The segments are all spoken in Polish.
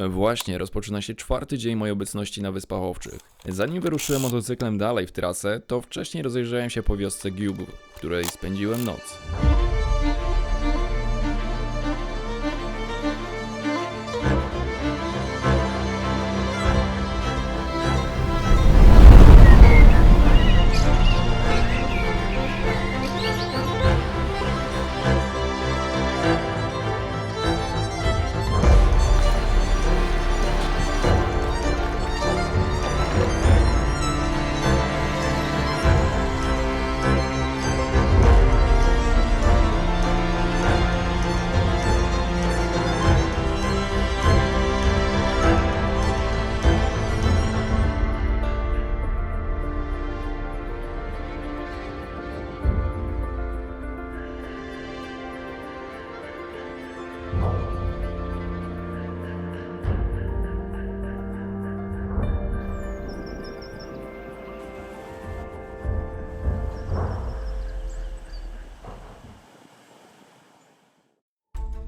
Właśnie rozpoczyna się czwarty dzień mojej obecności na Wyspach Owczych. Zanim wyruszyłem motocyklem dalej w trasę, to wcześniej rozejrzałem się po wiosce Giub, w której spędziłem noc.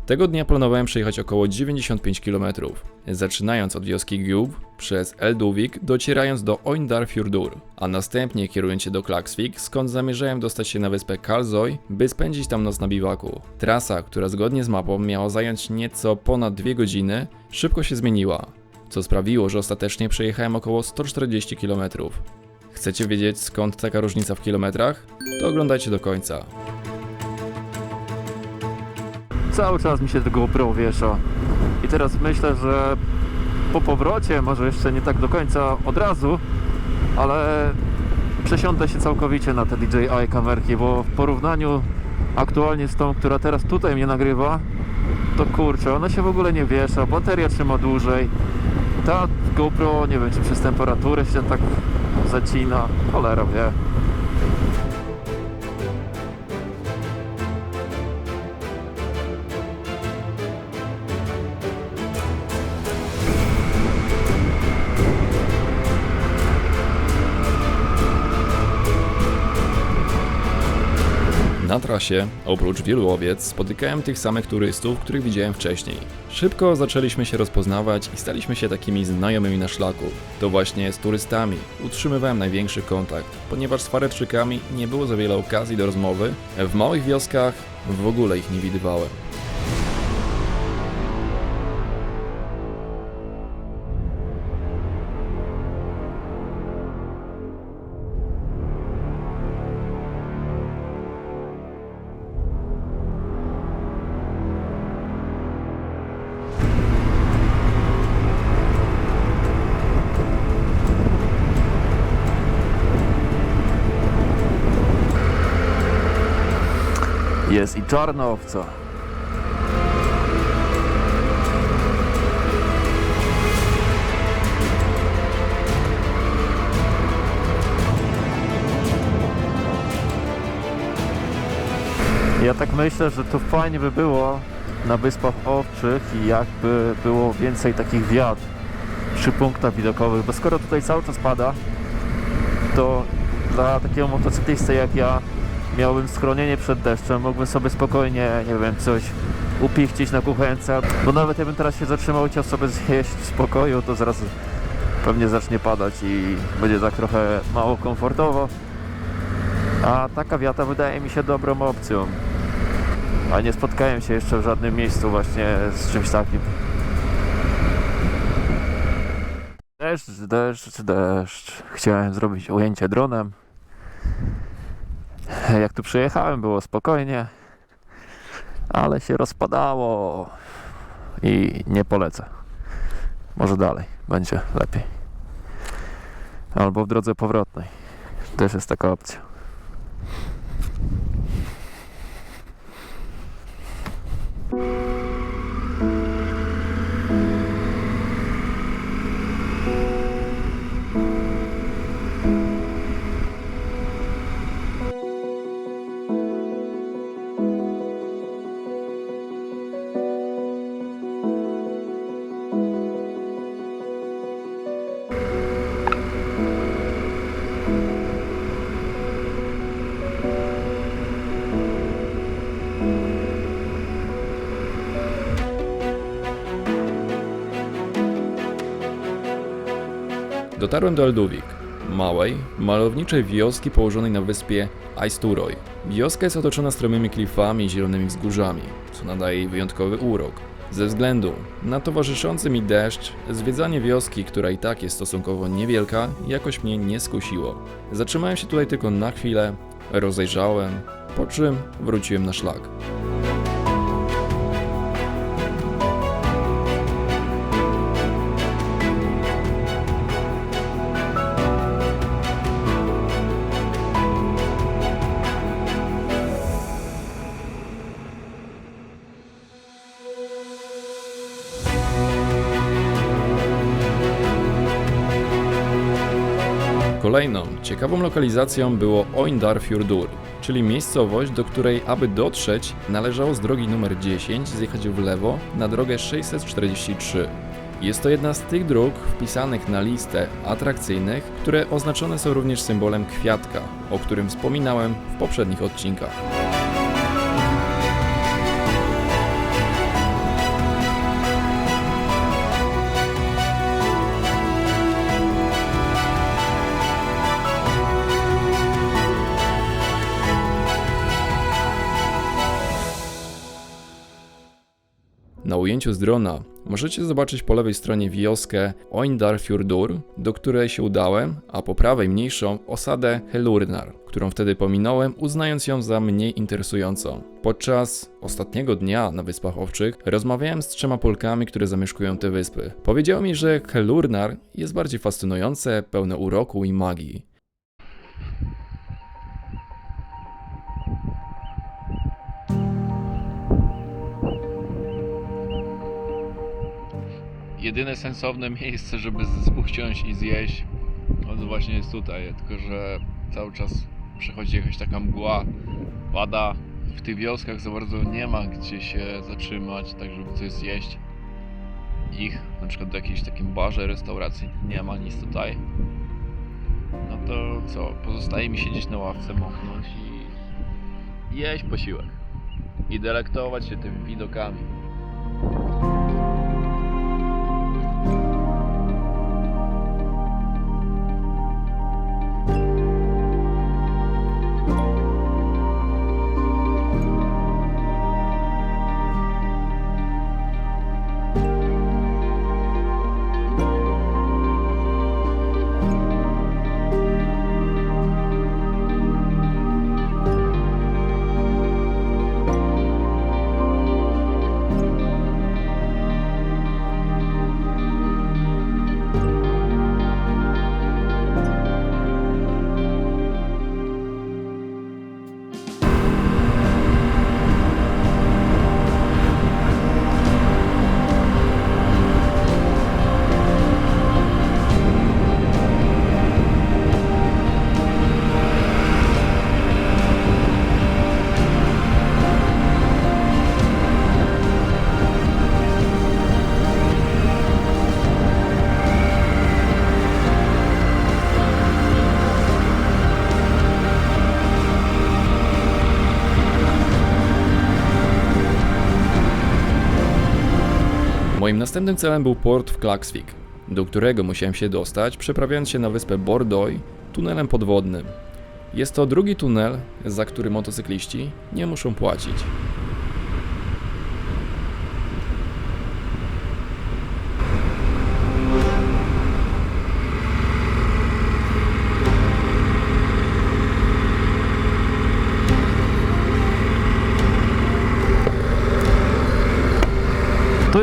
Tego dnia planowałem przejechać około 95 km, zaczynając od wioski Giub przez Elduvik, docierając do Oyndarfjordur, a następnie kierując się do Klaksvik, skąd zamierzałem dostać się na wyspę Kalzoj, by spędzić tam noc na biwaku. Trasa, która zgodnie z mapą miała zająć nieco ponad 2 godziny, szybko się zmieniła, co sprawiło, że ostatecznie przejechałem około 140 km. Chcecie wiedzieć skąd taka różnica w kilometrach? To oglądajcie do końca. Cały czas mi się tego GoPro wiesza. I teraz myślę, że po powrocie, może jeszcze nie tak do końca od razu, ale przesiądę się całkowicie na te DJI kamerki, bo w porównaniu aktualnie z tą, która teraz tutaj mnie nagrywa, to kurczę, ona się w ogóle nie wiesza, bateria trzyma dłużej. Ta GoPro, nie wiem czy przez temperaturę się tak zacina, cholera wie. Trasie, oprócz wielu owiec, spotykałem tych samych turystów, których widziałem wcześniej. Szybko zaczęliśmy się rozpoznawać i staliśmy się takimi znajomymi na szlaku. To właśnie z turystami utrzymywałem największy kontakt, ponieważ z Farewczykami nie było za wiele okazji do rozmowy, w małych wioskach w ogóle ich nie widywałem. Czarna owca. Ja tak myślę, że to fajnie by było na Wyspach Owczych i jakby było więcej takich wiat przy punktach widokowych, bo skoro tutaj cały czas pada, to dla takiego motocyklisty jak ja miałbym schronienie przed deszczem, mógłbym sobie spokojnie, nie wiem, coś upichcić na kuchence, bo nawet jakbym teraz się zatrzymał i chciał sobie zjeść w spokoju, to zaraz pewnie zacznie padać i będzie tak trochę mało komfortowo. A taka wiata wydaje mi się dobrą opcją. A nie spotkałem się jeszcze w żadnym miejscu właśnie z czymś takim. Deszcz, deszcz, deszcz. Chciałem zrobić ujęcie dronem. Jak tu przyjechałem było spokojnie, ale się rozpadało i nie polecę. Może dalej, będzie lepiej. Albo w drodze powrotnej. Też jest taka opcja. Dotarłem do Elduvik, małej, malowniczej wioski położonej na wyspie Aisturoy. Wioska jest otoczona stromymi klifami i zielonymi wzgórzami, co nadaje jej wyjątkowy urok. Ze względu na towarzyszący mi deszcz, zwiedzanie wioski, która i tak jest stosunkowo niewielka, jakoś mnie nie skusiło. Zatrzymałem się tutaj tylko na chwilę, rozejrzałem, po czym wróciłem na szlak. Kolejną ciekawą lokalizacją było Oindarfjordur, czyli miejscowość, do której, aby dotrzeć, należało z drogi numer 10 zjechać w lewo na drogę 643. Jest to jedna z tych dróg wpisanych na listę atrakcyjnych, które oznaczone są również symbolem kwiatka, o którym wspominałem w poprzednich odcinkach. Na ujęciu z drona możecie zobaczyć po lewej stronie wioskę Oindarfjordur, do której się udałem, a po prawej mniejszą osadę Helurnar, którą wtedy pominąłem, uznając ją za mniej interesującą. Podczas ostatniego dnia na Wyspach Owczych rozmawiałem z trzema Polkami, które zamieszkują te wyspy. Powiedziało mi, że Helurnar jest bardziej fascynujące, pełne uroku i magii. Jedyne sensowne miejsce, żeby usiąść i zjeść, no to właśnie jest tutaj, tylko że cały czas przychodzi jakaś taka mgła, pada, w tych wioskach za bardzo nie ma gdzie się zatrzymać, tak żeby coś zjeść. Ich, na przykład w jakimś takim barze, restauracji nie ma nic tutaj. No to co, pozostaje mi siedzieć na ławce, mochnąć i jeść posiłek. I delektować się tymi widokami. Następnym celem był port w Klaksvik, do którego musiałem się dostać, przeprawiając się na wyspę Bordoy tunelem podwodnym. Jest to drugi tunel, za który motocykliści nie muszą płacić.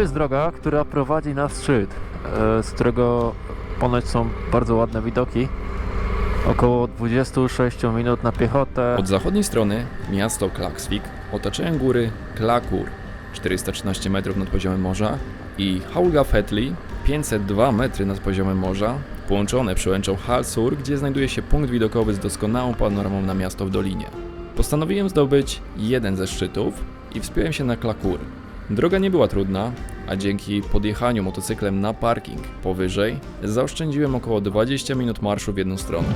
Jest droga, która prowadzi na szczyt, e, z którego ponoć są bardzo ładne widoki. Około 26 minut na piechotę. Od zachodniej strony miasto Klaksvik otaczają góry Klakur 413 metrów nad poziomem morza i Haugafetli 502 metry nad poziomem morza, połączone przełęczą Halsur, gdzie znajduje się punkt widokowy z doskonałą panoramą na miasto w dolinie. Postanowiłem zdobyć jeden ze szczytów i wspiąłem się na Klakur. Droga nie była trudna, a dzięki podjechaniu motocyklem na parking powyżej zaoszczędziłem około 20 minut marszu w jedną stronę.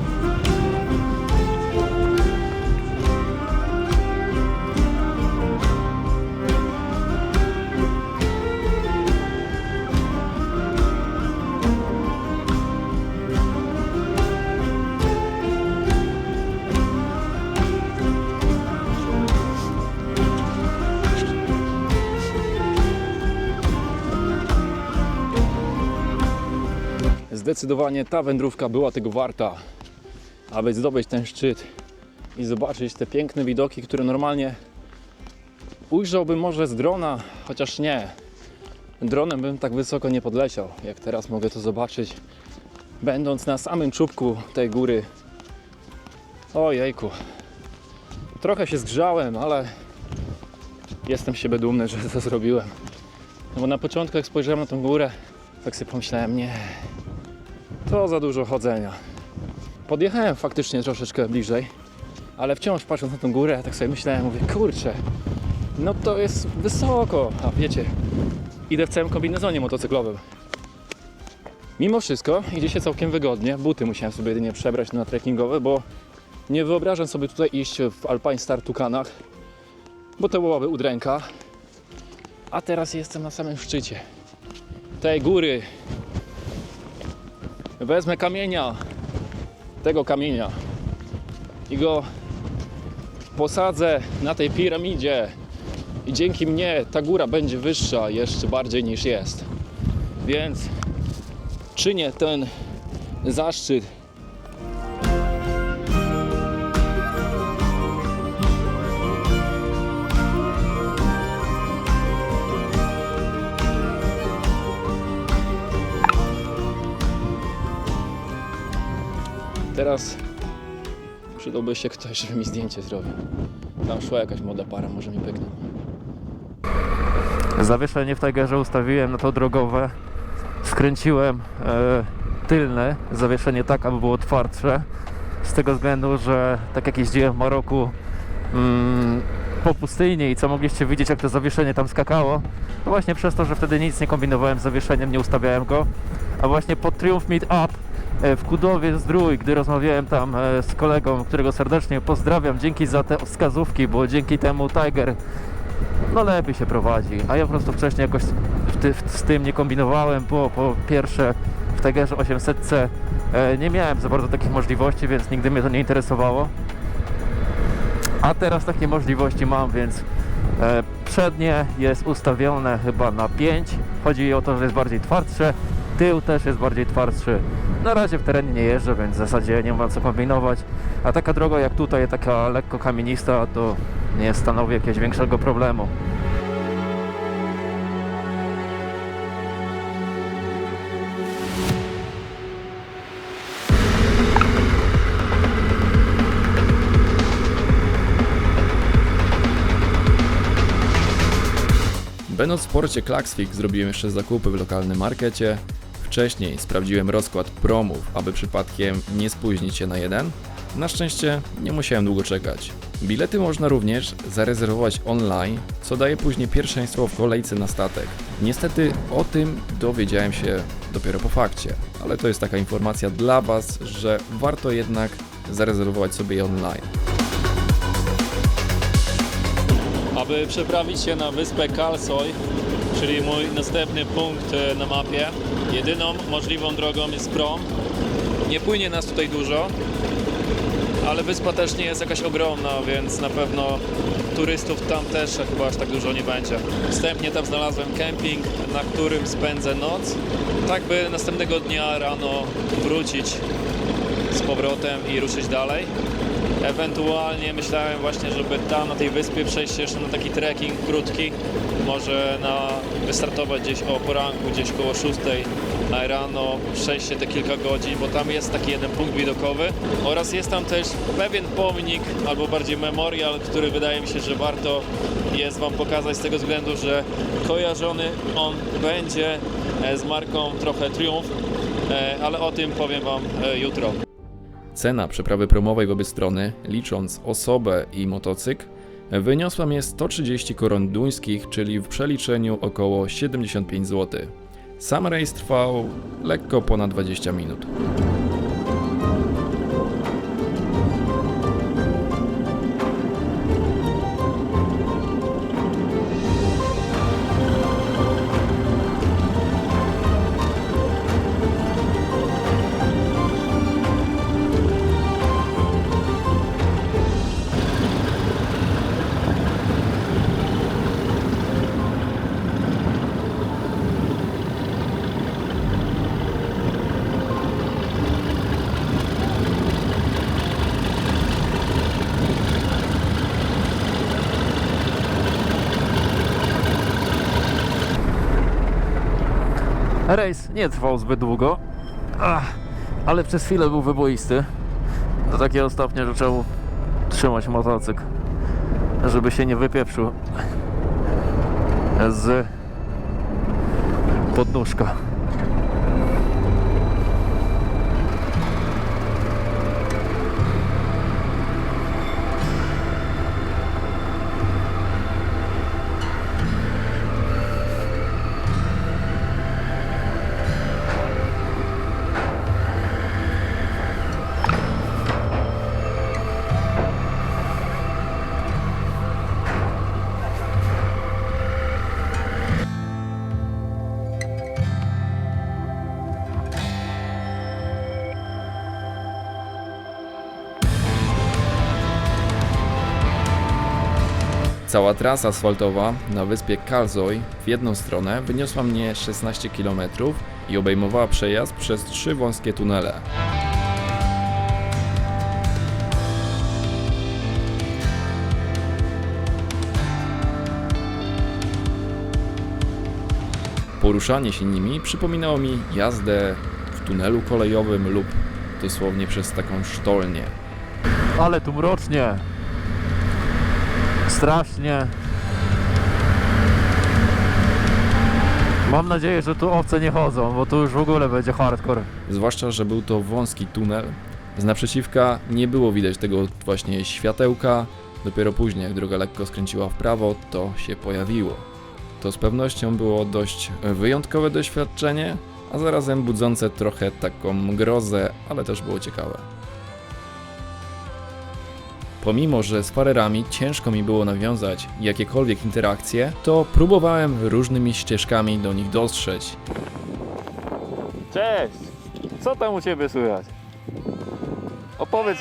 Zdecydowanie ta wędrówka była tego warta, aby zdobyć ten szczyt i zobaczyć te piękne widoki, które normalnie ujrzałbym może z drona, chociaż nie. Dronem bym tak wysoko nie podleciał, jak teraz mogę to zobaczyć, będąc na samym czubku tej góry. Ojejku, trochę się zgrzałem, ale jestem siebie dumny, że to zrobiłem. No bo na początku jak spojrzałem na tą górę, tak sobie pomyślałem, nie, to za dużo chodzenia. Podjechałem faktycznie troszeczkę bliżej, ale wciąż patrząc na tą górę, tak sobie myślałem, mówię, kurczę, no to jest wysoko, a wiecie, idę w całym kombinezonie motocyklowym. Mimo wszystko idzie się całkiem wygodnie, buty musiałem sobie jedynie przebrać na trekkingowe, bo nie wyobrażam sobie tutaj iść w Alpine Star Tukanach, bo to byłaby udręka. A teraz jestem na samym szczycie tej góry. Wezmę kamienia, tego kamienia i go posadzę na tej piramidzie. I dzięki mnie ta góra będzie wyższa jeszcze bardziej niż jest. Więc czynię ten zaszczyt Teraz przydałby się ktoś, żeby mi zdjęcie zrobił. Tam szła jakaś młoda para, może mi pykną. Zawieszenie w Tigerze ustawiłem na to drogowe. Skręciłem e, tylne zawieszenie tak, aby było twardsze. Z tego względu, że tak jak jeździłem w Maroku mm, po pustyni i co mogliście widzieć, jak to zawieszenie tam skakało, to właśnie przez to, że wtedy nic nie kombinowałem z zawieszeniem, nie ustawiałem go. A właśnie pod Triumph Meet Up w Kudowie Zdrój, gdy rozmawiałem tam e, z kolegą, którego serdecznie pozdrawiam, dzięki za te wskazówki, bo dzięki temu Tiger no lepiej się prowadzi. A ja po prostu wcześniej jakoś z tym nie kombinowałem, bo po pierwsze w Tigerze 800C e, nie miałem za bardzo takich możliwości, więc nigdy mnie to nie interesowało. A teraz takie możliwości mam, więc e, przednie jest ustawione chyba na 5. Chodzi o to, że jest bardziej twardsze. Tył też jest bardziej twardszy. Na razie w terenie nie jeżdżę, więc w zasadzie nie ma co kombinować. A taka droga jak tutaj, taka lekko kamienista, to nie stanowi jakiegoś większego problemu. Będąc w porcie Klaksvik zrobiłem jeszcze zakupy w lokalnym markecie. Wcześniej sprawdziłem rozkład promów, aby przypadkiem nie spóźnić się na jeden. Na szczęście nie musiałem długo czekać. Bilety można również zarezerwować online, co daje później pierwszeństwo w kolejce na statek. Niestety o tym dowiedziałem się dopiero po fakcie, ale to jest taka informacja dla Was, że warto jednak zarezerwować sobie je online. Aby przeprawić się na wyspę Kalsoj, czyli mój następny punkt e, na mapie, jedyną możliwą drogą jest prom. Nie płynie nas tutaj dużo, ale wyspa też nie jest jakaś ogromna, więc na pewno turystów tam też chyba aż tak dużo nie będzie. Wstępnie tam znalazłem kemping, na którym spędzę noc, tak by następnego dnia rano wrócić z powrotem i ruszyć dalej. Ewentualnie myślałem właśnie, żeby tam na tej wyspie przejść jeszcze na taki trekking krótki. Może na, wystartować gdzieś o poranku, gdzieś koło 6 na rano, przejść się te kilka godzin, bo tam jest taki jeden punkt widokowy. Oraz jest tam też pewien pomnik, albo bardziej memorial, który wydaje mi się, że warto jest Wam pokazać z tego względu, że kojarzony on będzie e, z marką trochę Triumph, e, ale o tym powiem Wam e, jutro. Cena przeprawy promowej w obie strony, licząc osobę i motocykl, wyniosła mnie 130 koron duńskich, czyli w przeliczeniu około 75 zł. Sam rejs trwał lekko ponad 20 minut. Rejs nie trwał zbyt długo, ale przez chwilę był wyboisty. Do takiego stopnia, że trzeba trzymać motocykl, żeby się nie wypieprzył z podnóżka. Cała trasa asfaltowa na wyspie Kalzoj w jedną stronę wyniosła mnie 16 km i obejmowała przejazd przez trzy wąskie tunele. Poruszanie się nimi przypominało mi jazdę w tunelu kolejowym lub dosłownie przez taką sztolnię. Ale tu mrocznie. Strasznie. Mam nadzieję, że tu owce nie chodzą, bo tu już w ogóle będzie hardcore. Zwłaszcza, że był to wąski tunel. Z naprzeciwka nie było widać tego właśnie światełka. Dopiero później, jak droga lekko skręciła w prawo, to się pojawiło. To z pewnością było dość wyjątkowe doświadczenie, a zarazem budzące trochę taką grozę, ale też było ciekawe. Pomimo, że z farerami ciężko mi było nawiązać jakiekolwiek interakcje, to próbowałem różnymi ścieżkami do nich dotrzeć. Cześć! Co tam u Ciebie słychać? Opowiedz.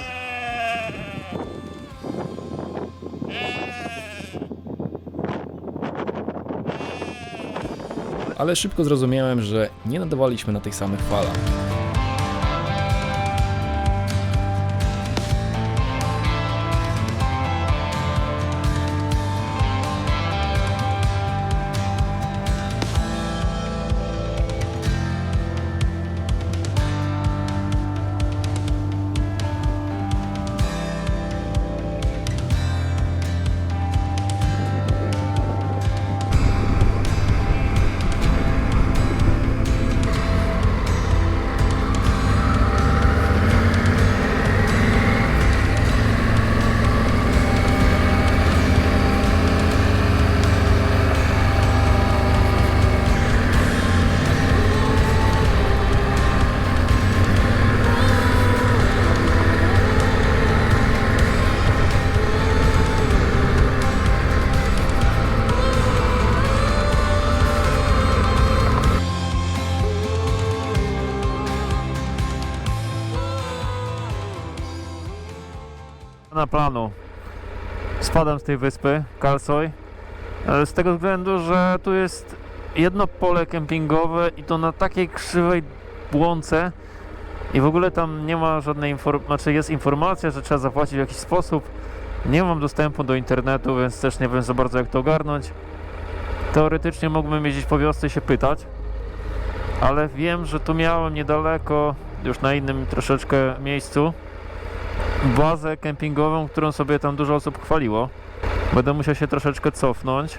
ale szybko zrozumiałem, że nie nadawaliśmy na tych samych falach. Na planu. Spadam z tej wyspy, Kalsoj, z tego względu, że tu jest jedno pole kempingowe i to na takiej krzywej błące i w ogóle tam nie ma żadnej informacji, znaczy jest informacja, że trzeba zapłacić w jakiś sposób. Nie mam dostępu do internetu, więc też nie wiem za bardzo jak to ogarnąć. Teoretycznie mógłbym jeździć po wiosce i się pytać, ale wiem, że tu miałem niedaleko, już na innym troszeczkę miejscu, bazę kempingową, którą sobie tam dużo osób chwaliło. Będę musiał się troszeczkę cofnąć.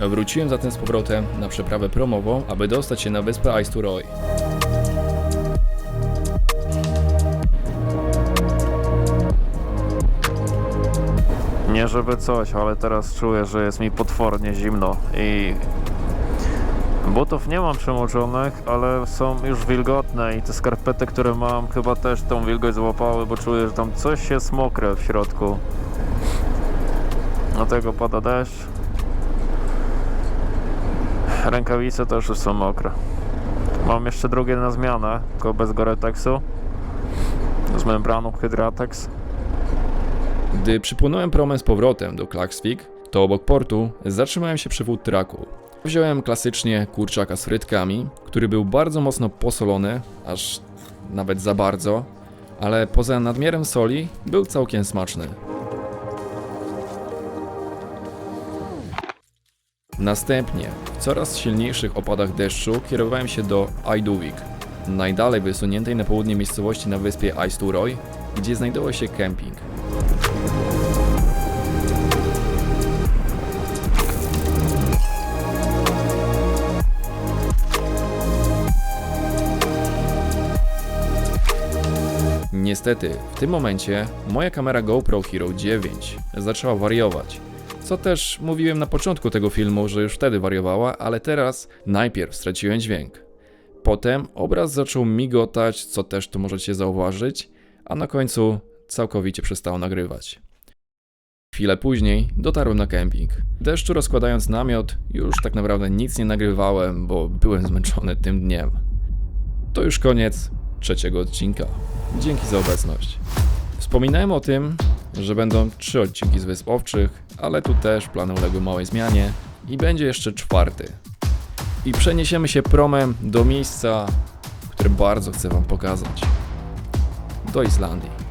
Wróciłem zatem z powrotem na przeprawę promową, aby dostać się na wyspę Aisturoy. Nie żeby coś, ale teraz czuję, że jest mi potwornie zimno i butów nie mam przemoczonych, ale są już wilgotne i te skarpety, które mam chyba też tą wilgoć złapały, bo czuję, że tam coś jest mokre w środku. Dlatego pada deszcz. Rękawice też już są mokre. Mam jeszcze drugie na zmianę, tylko bez Goretexu. Z membraną Hydratex. Gdy przypłynąłem promem z powrotem do Klaksvik, to obok portu zatrzymałem się przy food trucku. Wziąłem klasycznie kurczaka z frytkami, który był bardzo mocno posolony, aż nawet za bardzo, ale poza nadmiarem soli był całkiem smaczny. Następnie, w coraz silniejszych opadach deszczu kierowałem się do Ajduvik, najdalej wysuniętej na południe miejscowości na wyspie Aisturoy, gdzie znajdował się kemping. Niestety, w tym momencie moja kamera GoPro Hero 9 zaczęła wariować. Co też mówiłem na początku tego filmu, że już wtedy wariowała, ale teraz najpierw straciłem dźwięk. Potem obraz zaczął migotać, co też tu możecie zauważyć, a na końcu całkowicie przestało nagrywać. Chwilę później dotarłem na kemping. Deszczu rozkładając namiot, już tak naprawdę nic nie nagrywałem, bo byłem zmęczony tym dniem. To już koniec trzeciego odcinka. Dzięki za obecność. Wspominałem o tym, że będą trzy odcinki z Wysp Owczych, ale tu też plany uległy małej zmianie i będzie jeszcze czwarty. I przeniesiemy się promem do miejsca, które bardzo chcę Wam pokazać. Do Islandii.